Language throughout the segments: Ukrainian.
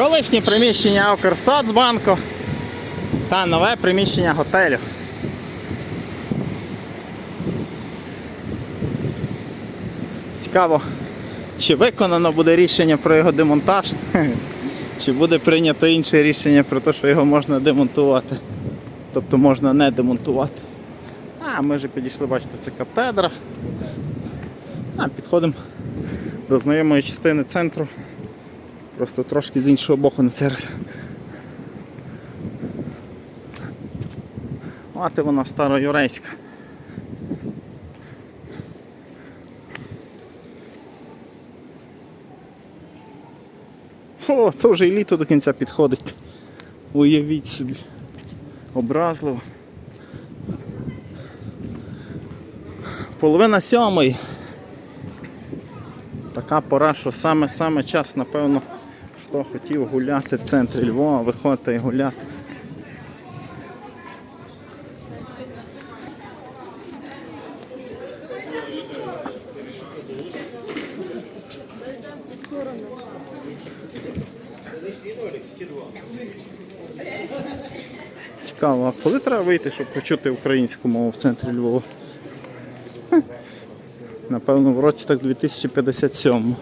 Колишнє приміщення Укрсоцбанку та нове приміщення готелю. Цікаво, чи виконано буде рішення про його демонтаж, чи буде прийнято інше рішення про те, що його можна демонтувати. Тобто можна не демонтувати. А, ми вже підійшли, бачите, це катедра. А, підходимо до знайомої частини центру. Просто трошки з іншого боку на цей раз. Мати вона староюрейська. О, це вже і літо до кінця підходить. Уявіть собі. Образливо. Половина сьомої. Така пора, що саме-саме час, напевно, хто хотів гуляти в центрі Львова, виходити і гуляти. Цікаво, а коли треба вийти, щоб почути українську мову в центрі Львова? Напевно, в році так 2057.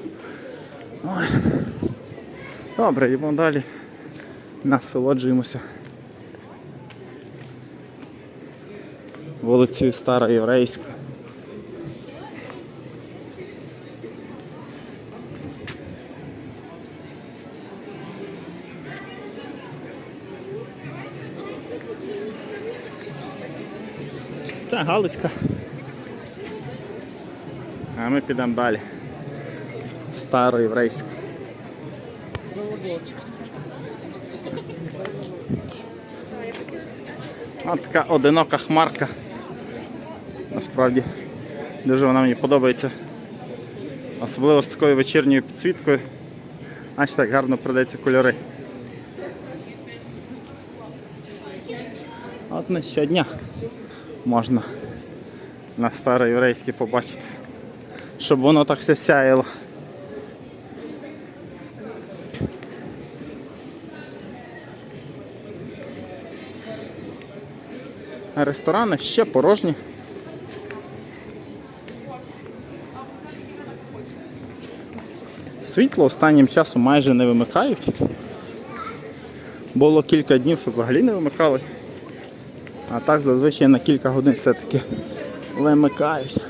Ой. Добре, йдемо далі. Насолоджуємося. Вулицею Стара Єврейська. Це Галицька. А ми підемо далі. Староєврейська. Ось така одинока хмарка. Насправді дуже вона мені подобається. Особливо з такою вечірньою підсвіткою. Аж так гарно продається кольори. От не щодня можна на староєврейській побачити. Щоб воно так все сяяло. Ресторани ще порожні. Світло останнім часом майже не вимикають. Було кілька днів, що взагалі не вимикали. А так зазвичай на кілька годин все-таки вимикають.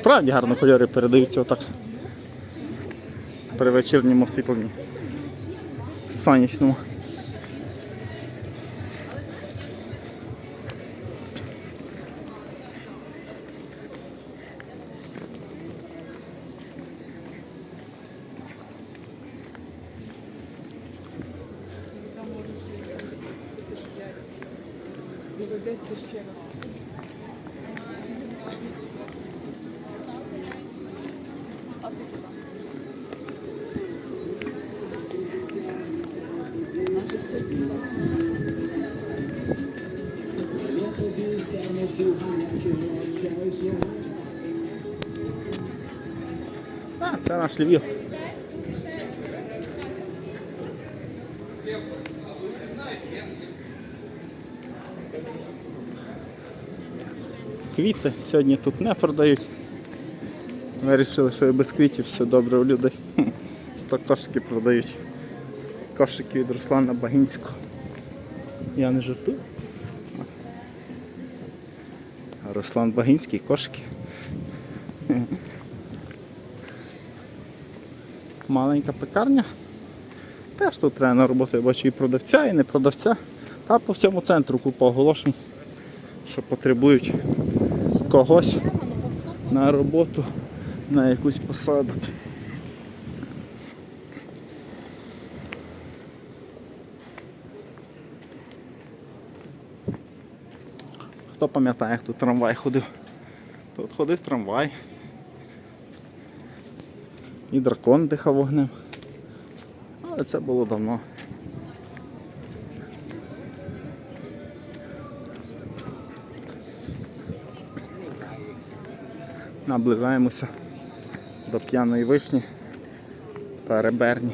Справді гарно кольори передаються отак. При вечірньому освітленні. Сонячному. Доведеться ще раз. Це наш Львів. Квіти сьогодні тут не продають. Вирішили, що і без квітів все добре у людей. 100 кошики продають. Кошики від Руслана Багінського. Я не жартую. Руслан Багінський, кошики. Маленька пекарня. Теж тут треба на роботу, я бачу і продавця, і не продавця. Та по всьому центру купа оголошень, що потребують когось на роботу, на якусь посаду. Хто пам'ятає, як тут трамвай ходив? Тут ходив трамвай. І дракон дихав вогнем. Але це було давно. Наближаємося до п'яної вишні та реберні.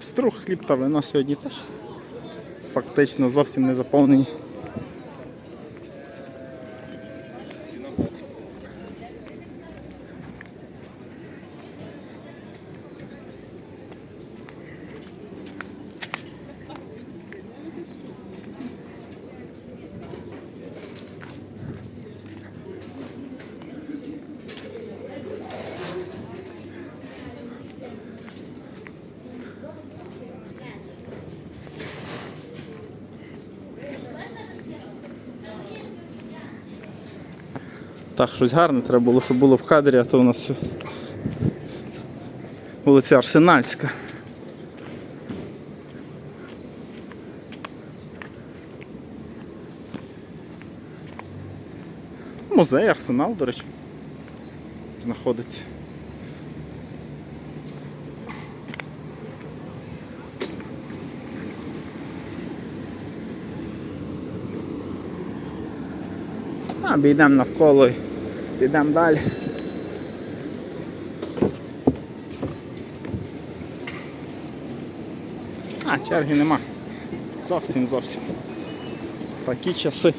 Струх, хліб та вино сьогодні теж фактично зовсім не заповнені. Так, щось гарне треба було, щоб було в кадрі, а то у нас все. Вулиця Арсенальська. Музей Арсенал, до речі, знаходиться. Обійдемо навколо і підемо далі. А, черги нема. Зовсім зовсім. Такі часи.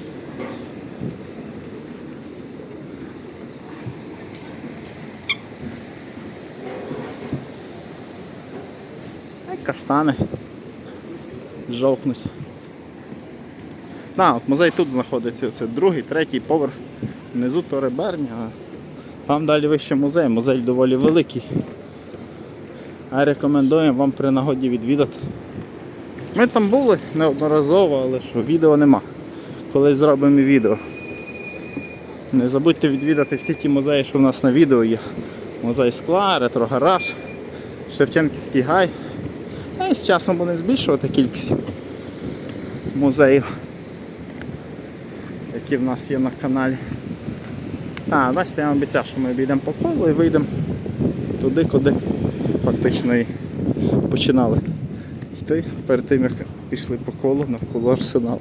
Каштани. Жовкнуть. Так, от музей тут знаходиться, це другий, третій поверх. Внизу то реберня, а там далі вище музей. Музей доволі великий. А рекомендуємо вам при нагоді відвідати. Ми там були неодноразово, але що відео нема. Колись зробимо відео. Не забудьте відвідати всі ті музеї, що в нас на відео є. Музей скла, ретрогараж, Шевченківський гай. І з часом будемо збільшувати кількість музеїв, які в нас є на каналі. А, бачите, я вам обіцяв, що ми обійдемо по колу і вийдемо туди, куди фактично і починали йти перед тим, як пішли по колу навколо арсеналу.